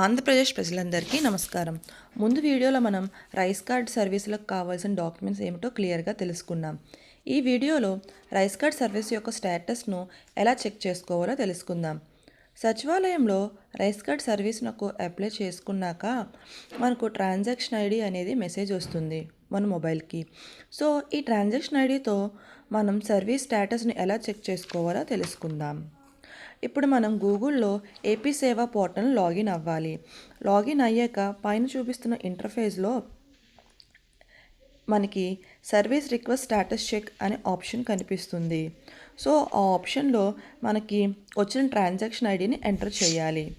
ఆంధ్రప్రదేశ్ ప్రజలందరికీ నమస్కారం. ముందు వీడియోలో మనం రైస్ కార్డ్ సర్వీసులకు కావాల్సిన డాక్యుమెంట్స్ ఏమిటో క్లియర్గా తెలుసుకున్నాం ఈ వీడియోలో రైస్ కార్డ్ సర్వీస్ యొక్క స్టేటస్ను ఎలా చెక్ చేసుకోవాలో తెలుసుకుందాం. సచివాలయంలో రైస్ కార్డ్ సర్వీస్ నాకు అప్లై చేసుకున్నాక మనకు ట్రాన్సాక్షన్ ఐడి అనేది మెసేజ్ వస్తుంది మన మొబైల్కి. సో ఈ ట్రాన్సాక్షన్ ఐడితో మనం సర్వీస్ స్టేటస్ని ఎలా చెక్ చేసుకోవాలో తెలుసుకుందాం. ఇప్పుడు మనం గూగుల్లో ఏపీ సేవా పోర్టల్ లాగిన్ అవ్వాలి. లాగిన్ అయ్యాక పైన చూపిస్తున్న ఇంటర్ఫేస్లో మనకి సర్వీస్ రిక్వెస్ట్ స్టేటస్ చెక్ అనే ఆప్షన్ కనిపిస్తుంది. సో ఆ ఆప్షన్లో మనకి వచ్చిన ట్రాన్సాక్షన్ ఐడిని ఎంటర్ చేయాలి.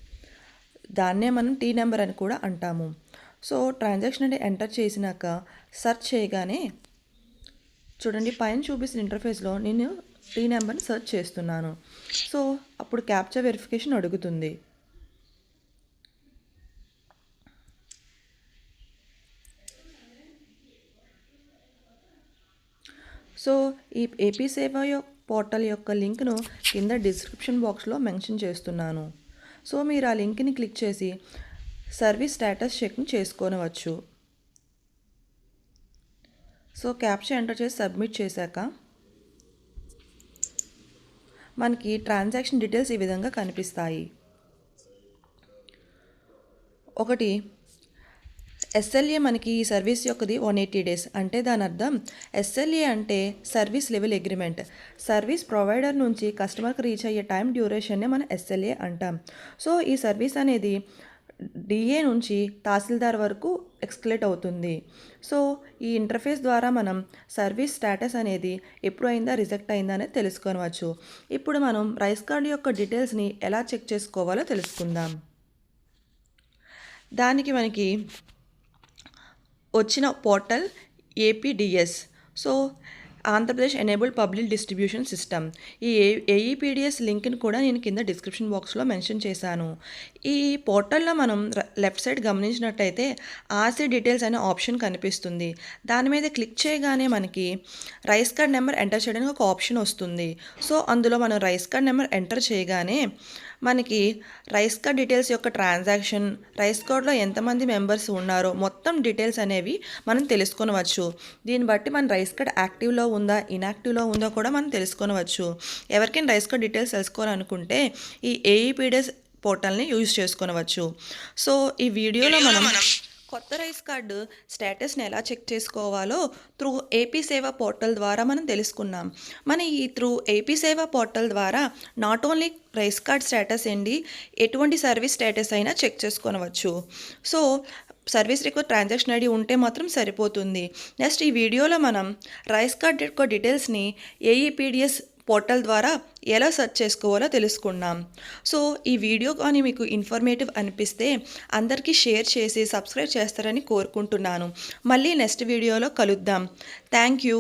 దాన్నే మనం టీ నెంబర్ అని కూడా అంటాము. సో ట్రాన్సాక్షన్ ఐడి ఎంటర్ చేసినాక సెర్చ్ చేయగానే చూడండి పైన చూపిస్తున్న ఇంటర్ఫేస్లో నేను ఈ నెంబర్ని సెర్చ్ చేస్తున్నాను. సో అప్పుడు క్యాప్చర్ వెరిఫికేషన్ అడుగుతుంది. సో ఈ ఏపీ సేవ యొక్క పోర్టల్ యొక్క లింక్ను కింద డిస్క్రిప్షన్ బాక్స్లో మెన్షన్ చేస్తున్నాను. సో మీరు ఆ లింక్ని క్లిక్ చేసి సర్వీస్ స్టేటస్ చెక్ని చేసుకోనవచ్చు. సో క్యాప్చర్ ఎంటర్ చేసి సబ్మిట్ చేశాక మనకి ట్రాన్సాక్షన్ డీటెయిల్స్ ఈ విధంగా కనిపిస్తాయి. ఒకటి ఎస్ఎల్ఏ మనకి ఈ సర్వీస్ యొక్కది వన్ ఎయిటీ డేస్ అంటే దాని అర్థం ఎస్ఎల్ఏ అంటే service level agreement service provider నుంచి కస్టమర్కి రీచ్ అయ్యే టైం డ్యూరేషన్నే మనం ఎస్ఎల్ఏ అంటాం. సో ఈ సర్వీస్ అనేది డిఏ నుంచి తహసీల్దార్ వరకు ఎక్స్కలేట్ అవుతుంది. సో ఈ ఇంటర్ఫేస్ ద్వారా మనం సర్వీస్ స్టేటస్ అనేది ఎప్పుడు అయిందా రిజెక్ట్ అయిందా అనేది తెలుసుకోవచ్చు. ఇప్పుడు మనం రైస్ కార్డు యొక్క డీటెయిల్స్ని ఎలా చెక్ చేసుకోవాలో తెలుసుకుందాం. దానికి మనకి వచ్చిన portal APDS so Andhra Pradesh enable public distribution system. ఈ ఏఈపీడిఎస్ లింక్ని కూడా నేను కింద డిస్క్రిప్షన్ బాక్స్లో మెన్షన్ చేశాను. ఈ పోర్టల్లో మనం లెఫ్ట్ సైడ్ గమనించినట్టయితే ఆర్సీ డీటెయిల్స్ అనే ఆప్షన్ కనిపిస్తుంది. దాని మీద క్లిక్ చేయగానే మనకి రైస్ కార్డ్ నెంబర్ ఎంటర్ చేయడానికి ఒక ఆప్షన్ వస్తుంది. సో అందులో మనం రైస్ కార్డ్ నెంబర్ ఎంటర్ చేయగానే మనకి రైస్ కార్డ్ డీటెయిల్స్ యొక్క ట్రాన్సాక్షన్ రైస్ కార్డ్లో ఎంతమంది మెంబర్స్ ఉన్నారో మొత్తం డీటెయిల్స్ అనేవి మనం తెలుసుకోవచ్చు దీన్ని బట్టి మన రైస్ కార్డ్ యాక్టివ్లో ఉందా ఇన్యాక్టివ్లో ఉందో కూడా మనం తెలుసుకోవచ్చు ఎవరికైనా రైస్ కార్డ్ డీటెయిల్స్ తెలుసుకోవాలనుకుంటే ఈ ఏఈపీడిఎస్ పోర్టల్ని యూజ్ చేసుకోవచ్చు సో ఈ వీడియోలో మనం కొత్త రైస్ కార్డు స్టేటస్ని ఎలా చెక్ చేసుకోవాలో త్రూ ఏపీ సేవ పోర్టల్ ద్వారా మనం తెలుసుకున్నాం. మన ఈ త్రూ ఏపీ సేవ పోర్టల్ ద్వారా not only rice card status ఏంటి ఎటువంటి సర్వీస్ స్టేటస్ అయినా చెక్ చేసుకోవచ్చు so service record transaction ID ఉంటే మాత్రం సరిపోతుంది. నెక్స్ట్ ఈ వీడియోలో మనం రైస్ కార్డ్ యొక్క డీటెయిల్స్ని ఏఈపీడిఎస్ పోర్టల్ ద్వారా ఎలా సెర్చ్ చేసుకోవాలో తెలుసుకున్నాం. సో ఈ వీడియో కానీ మీకు ఇన్ఫర్మేటివ్ అనిపిస్తే అందరికీ షేర్ చేసి సబ్స్క్రైబ్ చేస్తారని కోరుకుంటున్నాను. మళ్ళీ నెక్స్ట్ వీడియోలో కలుద్దాం. Thank you.